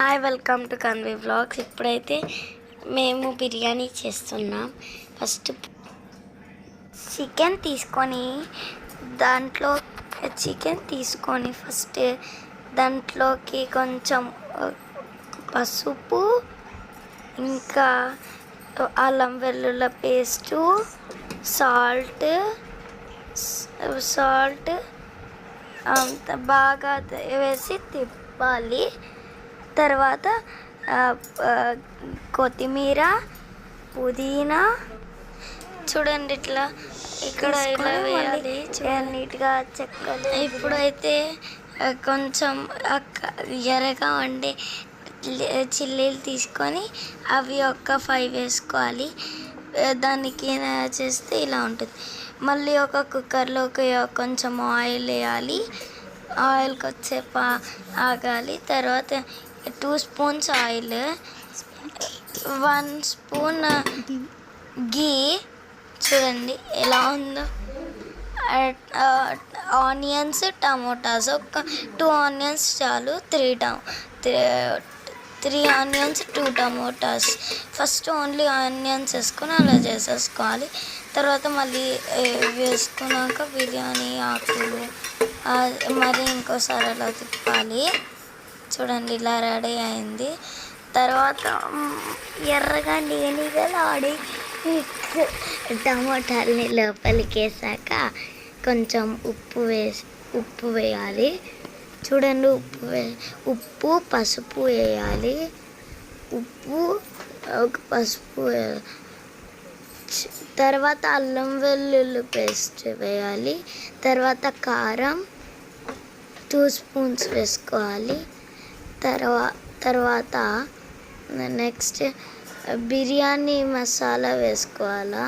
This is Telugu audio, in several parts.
Hi welcome to Kanvi blogs ఇప్పుడైతే మేము బిర్యానీ చేస్తున్నాం. ఫస్ట్ చికెన్ తీసుకొని దాంట్లో చికెన్ తీసుకొని ఫస్ట్ దాంట్లోకి కొంచెం పసుపు ఇంకా అల్లం వెల్లుల్ల పేస్టు సాల్ట్ సాల్ట్ అంత బాగా వేసి తిప్పాలి. తర్వాత కొత్తిమీర పుదీనా. చూడండి ఇట్లా ఇక్కడ ఇలా వేయాలి. నీట్గా చెక్కలు ఇప్పుడైతే కొంచెం ఎర్రగా వండే చిల్లీలు తీసుకొని అవి ఒక ఫైవ్ వేసుకోవాలి. దానికి చేస్తే ఇలా ఉంటుంది. మళ్ళీ ఒక కుక్కర్లోకి కొంచెం ఆయిల్ వేయాలి. ఆయిల్కి వచ్చేపు ఆ- ఆగాలి. తర్వాత two spoons oil one spoon ghee చూడండి ఎలా ఉందో. ఆనియన్స్ టమోటాస్ uh, ఒక టూ ఆనియన్స్ చాలు three tom three onions two tomatoes first only onions వేసుకొని అలా చేసేసుకోవాలి. తర్వాత మళ్ళీ వేసుకున్నాక బిర్యానీ ఆకులు మరి ఇంకోసారి అలా తిప్పాలి. చూడండి ఇలా రెడీ అయింది. తర్వాత ఎర్రగా నీలిగలాడి టమాటాలని లోపలికి వేసాక కొంచెం ఉప్పు వేసి ఉప్పు వేయాలి. చూడండి ఉప్పు వే ఉప్పు పసుపు వేయాలి. ఉప్పు ఒక పసుపు తర్వాత అల్లం వెల్లుల్లి పేస్ట్ వేయాలి. తర్వాత కారం టూ స్పూన్స్ వేసుకోవాలి. తర్వా తర్వాత నెక్స్ట్ బిర్యానీ మసాలా వేసుకోవాలా.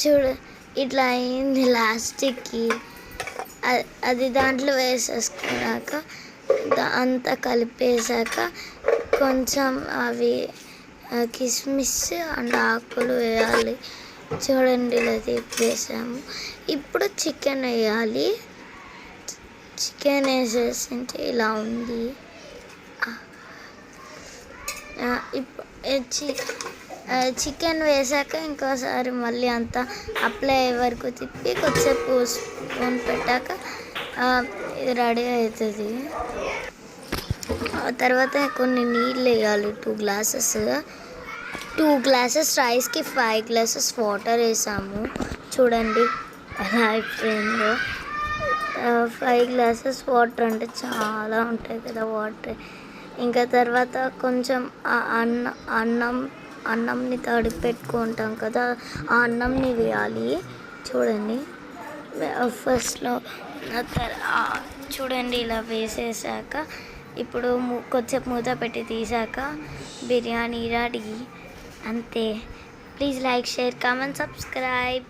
చూడు ఇట్లా అయింది లాస్ట్కి. అది దాంట్లో వేసేసుకున్నాక అంతా కలిపేసాక కొంచెం అవి కిస్మిస్ అండ్ ఆకులు వేయాలి. చూడండి ఇలా తిప్పేసాము ఇప్పుడు చికెన్ వేయాలి. చికెన్ వేసేసింటే ఇలా ఉంది ఇప్పుడు చికెన్ వేసాక ఇంకోసారి మళ్ళీ అంతా అప్లై అయ్యే వరకు తిప్పి కొద్దిసేపు స్పూన్ పెట్టాక ఇది రెడీ అవుతుంది తర్వాత కొన్ని నీళ్ళు వేయాలి. టూ గ్లాసెస్ టూ గ్లాసెస్ రైస్కి ఫైవ్ గ్లాసెస్ వాటర్ వేసాము. చూడండి ఎలా అయిపోయిందో. ఫైవ్ గ్లాసెస్ వాటర్ అంటే చాలా ఉంటాయి కదా వాటర్ ఇంకా తర్వాత కొంచెం అన్నం అన్న అన్నం అన్నంని తడిపి పెట్టుకుంటాం కదా ఆ అన్నంని వేయాలి. చూడండి. ఫస్ట్లో చూడండి ఇలా వేసేసాక ఇప్పుడు ము- కొద్దిసేపు మూత పెట్టి తీసాక బిర్యానీ రెడీ. అంతే. Please like share comment subscribe